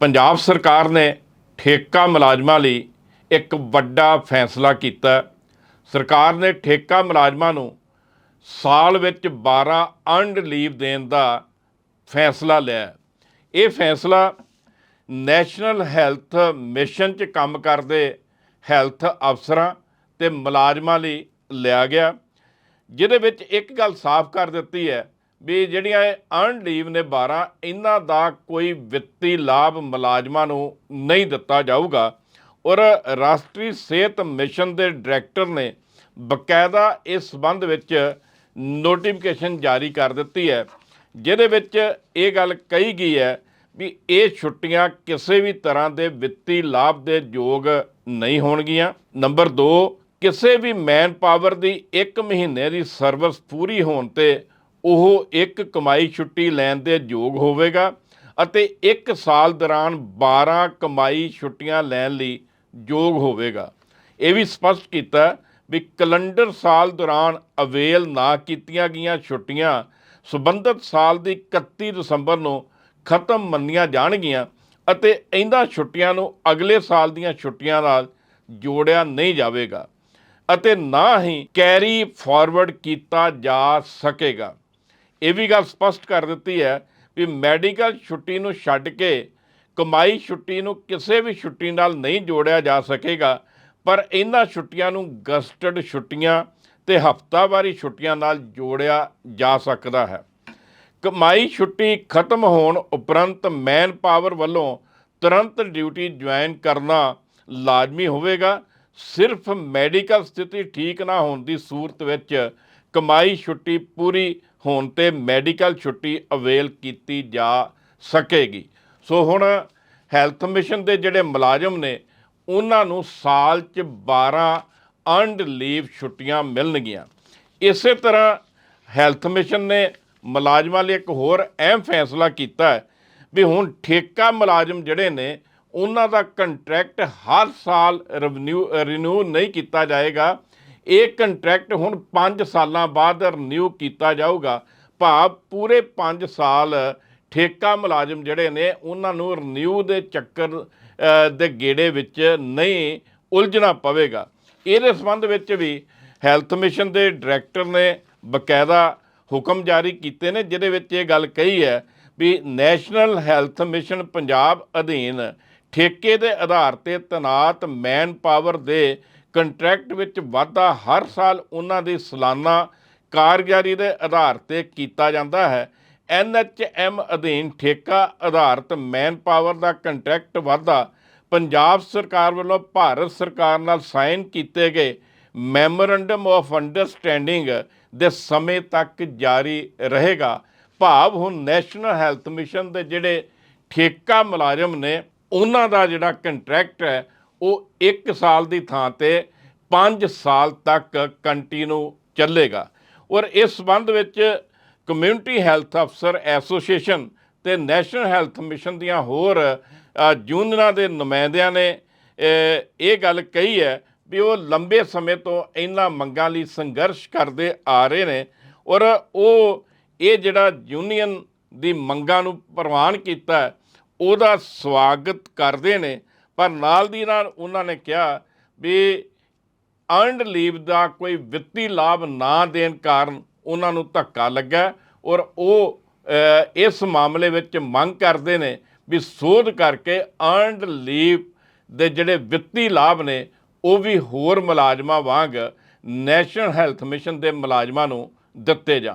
ਪੰਜਾਬ ਸਰਕਾਰ ਨੇ ਠੇਕਾ ਮੁਲਾਜ਼ਮਾਂ ਲਈ ਇੱਕ ਵੱਡਾ ਫੈਸਲਾ ਕੀਤਾ ਸਰਕਾਰ ਨੇ ਠੇਕਾ ਮੁਲਾਜ਼ਮਾਂ ਨੂੰ ਸਾਲ ਵਿੱਚ 12 ਅਰਨਡ ਲੀਵ ਦੇਣ ਦਾ ਫੈਸਲਾ ਲਿਆ ਇਹ ਫੈਸਲਾ ਨੈਸ਼ਨਲ ਹੈਲਥ ਮਿਸ਼ਨ 'ਚ ਕੰਮ ਕਰਦੇ ਹੈਲਥ ਅਫਸਰਾਂ ਤੇ ਮੁਲਾਜ਼ਮਾਂ ਲਈ ਲਿਆ ਗਿਆ। ਜਿਹਦੇ ਵਿੱਚ ਇੱਕ ਗੱਲ ਸਾਫ਼ ਕਰ ਦਿੱਤੀ ਹੈ ਵੀ ਜਿਹੜੀਆਂ ਅਰਨ ਲੀਵ ਨੇ 12 ਇਹਨਾਂ ਦਾ ਕੋਈ ਵਿੱਤੀ ਲਾਭ ਮੁਲਾਜ਼ਮਾਂ ਨੂੰ ਨਹੀਂ ਦਿੱਤਾ ਜਾਊਗਾ। ਔਰ ਰਾਸ਼ਟਰੀ ਸਿਹਤ ਮਿਸ਼ਨ ਦੇ ਡਾਇਰੈਕਟਰ ਨੇ ਬਕਾਇਦਾ ਇਸ ਸੰਬੰਧ ਵਿੱਚ ਨੋਟੀਫਿਕੇਸ਼ਨ ਜਾਰੀ ਕਰ ਦਿੱਤੀ ਹੈ, ਜਿਹਦੇ ਵਿੱਚ ਇਹ ਗੱਲ ਕਹੀ ਗਈ ਹੈ ਵੀ ਇਹ ਛੁੱਟੀਆਂ ਕਿਸੇ ਵੀ ਤਰ੍ਹਾਂ ਦੇ ਵਿੱਤੀ ਲਾਭ ਦੇ ਯੋਗ ਨਹੀਂ ਹੋਣਗੀਆਂ। ਨੰਬਰ 2 ਕਿਸੇ ਵੀ ਮੈਨ ਪਾਵਰ ਦੀ 1 ਮਹੀਨੇ ਦੀ ਸਰਵਿਸ ਪੂਰੀ ਹੋਣ ਤੇ ਉਹ ਇੱਕ ਕਮਾਈ ਛੁੱਟੀ ਲੈਣ ਦੇ ਯੋਗ ਹੋਵੇਗਾ ਅਤੇ 1 ਸਾਲ ਦੌਰਾਨ 12 ਕਮਾਈ ਛੁੱਟੀਆਂ ਲੈਣ ਲਈ ਯੋਗ ਹੋਵੇਗਾ। ਇਹ ਵੀ ਸਪਸ਼ਟ ਕੀਤਾ ਵੀ ਕੈਲੰਡਰ ਸਾਲ ਦੌਰਾਨ ਅਵੇਲ ਨਾ ਕੀਤੀਆਂ ਗਈਆਂ ਛੁੱਟੀਆਂ ਸਬੰਧਤ ਸਾਲ ਦੀ 31 ਦਸੰਬਰ ਨੂੰ ਖਤਮ ਮੰਨੀਆਂ ਜਾਣਗੀਆਂ ਅਤੇ ਇਹਨਾਂ ਛੁੱਟੀਆਂ ਨੂੰ ਅਗਲੇ ਸਾਲ ਦੀਆਂ ਛੁੱਟੀਆਂ ਨਾਲ ਜੋੜਿਆ ਨਹੀਂ ਜਾਵੇਗਾ ਅਤੇ ਨਾ ਹੀ ਕੈਰੀ ਫਾਰਵਰਡ ਕੀਤਾ ਜਾ ਸਕੇਗਾ। ਇਹ ਵੀ ਗੱਲ ਸਪਸ਼ਟ ਕਰ ਦਿੱਤੀ ਹੈ ਵੀ ਮੈਡੀਕਲ ਛੁੱਟੀ ਨੂੰ ਛੱਡ ਕੇ ਕਮਾਈ ਛੁੱਟੀ ਨੂੰ ਕਿਸੇ ਵੀ ਛੁੱਟੀ ਨਾਲ ਨਹੀਂ ਜੋੜਿਆ ਜਾ ਸਕੇਗਾ, ਪਰ ਇਹਨਾਂ ਛੁੱਟੀਆਂ ਨੂੰ ਗਸਟਡ ਛੁੱਟੀਆਂ ਤੇ ਹਫਤਾਵਾਰੀ ਛੁੱਟੀਆਂ ਨਾਲ ਜੋੜਿਆ ਜਾ ਸਕਦਾ ਹੈ। ਕਮਾਈ ਛੁੱਟੀ ਖਤਮ ਹੋਣ ਉਪਰੰਤ ਮੈਨ ਪਾਵਰ ਵੱਲੋਂ ਤੁਰੰਤ ਡਿਊਟੀ ਜੁਆਇਨ ਕਰਨਾ ਲਾਜ਼ਮੀ ਹੋਵੇਗਾ। ਸਿਰਫ ਮੈਡੀਕਲ ਸਥਿਤੀ ਠੀਕ ਨਾ ਹੋਣ ਦੀ ਸੂਰਤ ਵਿੱਚ ਕਮਾਈ ਛੁੱਟੀ ਪੂਰੀ ਹੋਣ ਤੇ ਮੈਡੀਕਲ ਛੁੱਟੀ ਅਵੇਲ ਕੀਤੀ ਜਾ ਸਕੇਗੀ। ਸੋ ਹੁਣ ਹੈਲਥ ਮਿਸ਼ਨ ਦੇ ਜਿਹੜੇ ਮੁਲਾਜ਼ਮ ਨੇ, ਉਹਨਾਂ ਨੂੰ ਸਾਲ 'ਚ 12 ਅਰਨਡ ਲੀਵ ਛੁੱਟੀਆਂ ਮਿਲਣਗੀਆਂ। ਇਸੇ ਤਰ੍ਹਾਂ ਹੈਲਥ ਮਿਸ਼ਨ ਨੇ ਮੁਲਾਜ਼ਮਾਂ ਲਈ ਇੱਕ ਹੋਰ ਅਹਿਮ ਫੈਸਲਾ ਕੀਤਾ ਹੈ ਵੀ ਹੁਣ ਠੇਕਾ ਮੁਲਾਜ਼ਮ ਜਿਹੜੇ ਨੇ, ਉਹਨਾਂ ਦਾ ਕੰਟਰੈਕਟ ਹਰ ਸਾਲ ਰਿਵਨਿਊ ਰੀਨਿਊ ਨਹੀਂ ਕੀਤਾ ਜਾਏਗਾ। ਇਹ ਕੰਟਰੈਕਟ ਹੁਣ 5 ਸਾਲਾਂ ਬਾਅਦ ਰੀਨਿਊ ਕੀਤਾ ਜਾਊਗਾ। ਭਾਵ ਪੂਰੇ 5 ਸਾਲ ਠੇਕਾ ਮੁਲਾਜ਼ਮ ਜਿਹੜੇ ਨੇ, ਉਹਨਾਂ ਨੂੰ ਰੀਨਿਊ ਦੇ ਚੱਕਰ ਦੇ ਗੇੜੇ ਵਿੱਚ ਨਹੀਂ ਉਲਝਣਾ ਪਵੇਗਾ। ਇਹਦੇ ਸੰਬੰਧ ਵਿੱਚ ਵੀ ਹੈਲਥ ਮਿਸ਼ਨ ਦੇ ਡਾਇਰੈਕਟਰ ਨੇ ਬਕਾਇਦਾ ਹੁਕਮ ਜਾਰੀ ਕੀਤੇ ਨੇ, ਜਿਹਦੇ ਵਿੱਚ ਇਹ ਗੱਲ ਕਹੀ ਹੈ ਵੀ ਨੈਸ਼ਨਲ ਹੈਲਥ ਮਿਸ਼ਨ ਪੰਜਾਬ ਅਧੀਨ ਠੇਕੇ ਦੇ ਆਧਾਰ ਤੇ ਤਨਾਤ ਮੈਨ ਪਾਵਰ ਦੇ ਕੰਟਰੈਕਟ ਵਿੱਚ ਵਾਧਾ ਹਰ ਸਾਲ ਉਹਨਾਂ ਦੀ ਸਾਲਾਨਾ ਕਾਰਗੁਜ਼ਾਰੀ ਦੇ ਆਧਾਰ ਤੇ ਕੀਤਾ ਜਾਂਦਾ ਹੈ। ਐਨਐਚਐਮ ਅਧੀਨ ਠੇਕਾ ਆਧਾਰਿਤ ਮੈਨ ਪਾਵਰ ਦਾ ਕੰਟਰੈਕਟ ਵਾਧਾ ਪੰਜਾਬ ਸਰਕਾਰ ਵੱਲੋਂ ਭਾਰਤ ਸਰਕਾਰ ਨਾਲ ਸਾਈਨ ਕੀਤੇ ਗਏ ਮੈਮੋਰੰਡਮ ਆਫ ਅੰਡਰਸਟੈਂਡਿੰਗ ਦੇ ਸਮੇਂ ਤੱਕ ਜਾਰੀ ਰਹੇਗਾ। ਭਾਵ ਹੁਣ ਨੈਸ਼ਨਲ ਹੈਲਥ ਮਿਸ਼ਨ ਦੇ ਜਿਹੜੇ ਠੇਕਾ ਮੁਲਾਜ਼ਮ ਨੇ, ਉਹਨਾਂ ਦਾ ਜਿਹੜਾ ਕੰਟਰੈਕਟ ਹੈ ਉਹ 1 ਸਾਲ ਦੀ ਥਾਂ ਤੇ 5 ਸਾਲ ਤੱਕ ਕੰਟੀਨਿਊ ਚੱਲੇਗਾ। ਔਰ ਇਸ ਸੰਬੰਧ ਵਿੱਚ ਕਮਿਊਨਿਟੀ ਹੈਲਥ ਅਫਸਰ ਐਸੋਸੀਏਸ਼ਨ ਤੇ ਨੈਸ਼ਨਲ ਹੈਲਥ ਮਿਸ਼ਨ ਦੀਆਂ ਹੋਰ ਅ, ਯੂਨੀਅਨਾਂ ਦੇ ਨੁਮਾਇੰਦਿਆਂ ਨੇ ਇਹ ਗੱਲ ਕਹੀ ਹੈ ਵੀ ਉਹ ਲੰਬੇ ਸਮੇਂ ਤੋਂ ਇਹਨਾਂ ਮੰਗਾਂ ਲਈ ਸੰਘਰਸ਼ ਕਰਦੇ ਆ ਰਹੇ ਨੇ। ਔਰ ਉਹ ਇਹ ਜਿਹੜਾ ਯੂਨੀਅਨ ਦੀ ਮੰਗਾਂ ਨੂੰ ਪ੍ਰਵਾਨ ਕੀਤਾ ਉਹਦਾ ਸਵਾਗਤ ਕਰਦੇ ਨੇ। ਪਰ ਨਾਲ ਦੀ ਨਾਲ ਉਹਨਾਂ ਨੇ ਕਿਹਾ ਵੀ ਅਰਨਡ ਲੀਵ ਦਾ ਕੋਈ ਵਿੱਤੀ ਲਾਭ ਨਾ ਦੇਣ ਕਾਰਨ ਉਹਨਾਂ ਨੂੰ ਧੱਕਾ ਲੱਗਾ ਔਰ ਉਹ ਇਸ ਮਾਮਲੇ ਵਿੱਚ ਮੰਗ ਕਰਦੇ ਨੇ ਵੀ ਸੋਧ ਕਰਕੇ ਅਰਨਡ ਲੀਵ ਦੇ ਜਿਹੜੇ ਵਿੱਤੀ ਲਾਭ ਨੇ, ਉਹ ਵੀ ਹੋਰ ਮੁਲਾਜ਼ਮਾਂ ਵਾਂਗ ਨੈਸ਼ਨਲ ਹੈਲਥ ਮਿਸ਼ਨ ਦੇ ਮੁਲਾਜ਼ਮਾਂ ਨੂੰ ਦਿੱਤੇ ਜਾਣ।